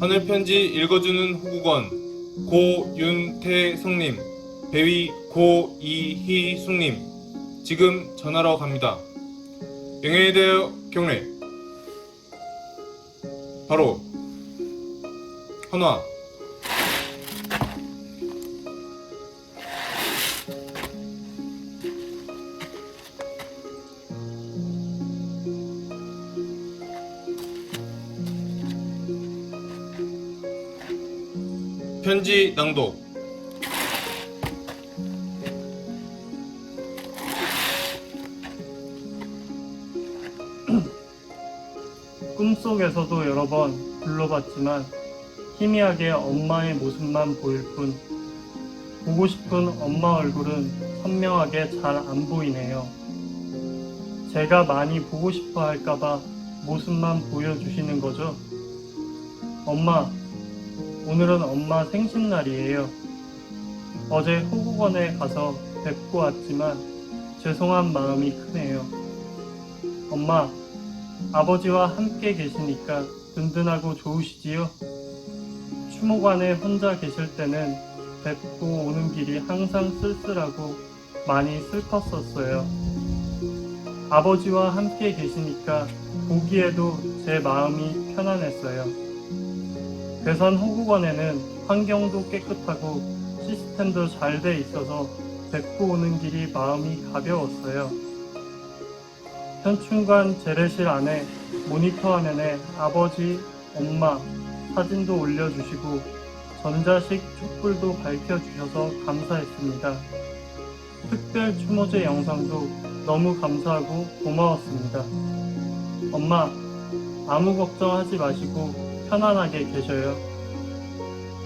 하늘 편지 읽어주는 호국원 고윤태성님, 배위 고이희숙님, 지금 전하러 갑니다. 명예에 대하여 경례. 바로 헌화. 편지 낭독. 꿈속에서도 여러 번 불러봤지만 희미하게 엄마의 모습만 보일 뿐 보고 싶은 엄마 얼굴은 선명하게 잘 안 보이네요. 제가 많이 보고 싶어 할까봐 모습만 보여주시는 거죠? 엄마, 오늘은 엄마 생신날이에요. 어제 호국원에 가서 뵙고 왔지만 죄송한 마음이 크네요. 엄마, 아버지와 함께 계시니까 든든하고 좋으시지요? 추모관에 혼자 계실 때는 뵙고 오는 길이 항상 쓸쓸하고 많이 슬펐었어요. 아버지와 함께 계시니까 보기에도 제 마음이 편안했어요. 괴산 호국원에는 환경도 깨끗하고 시스템도 잘 돼 있어서 뵙고 오는 길이 마음이 가벼웠어요. 현충관 재래실 안에 모니터 화면에 아버지, 엄마 사진도 올려주시고 전자식 촛불도 밝혀주셔서 감사했습니다. 특별 추모제 영상도 너무 감사하고 고마웠습니다. 엄마, 아무 걱정하지 마시고 편안하게 계셔요.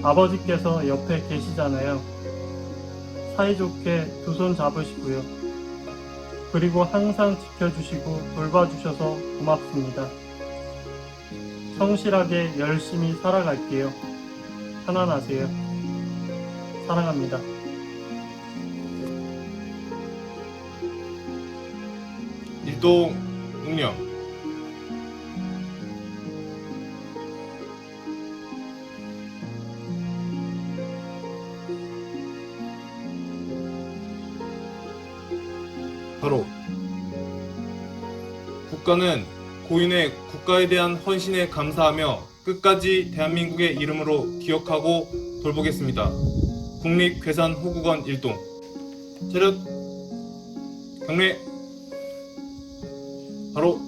아버지께서 옆에 계시잖아요. 사이좋게 두 손 잡으시고요. 그리고 항상 지켜주시고 돌봐주셔서 고맙습니다. 성실하게 열심히 살아갈게요. 편안하세요. 사랑합니다. 일동 웅령. 바로 국가는 고인의 국가에 대한 헌신에 감사하며 끝까지 대한민국의 이름으로 기억하고 돌보겠습니다. 국립괴산 호국원 일동. 차렷. 경례. 바로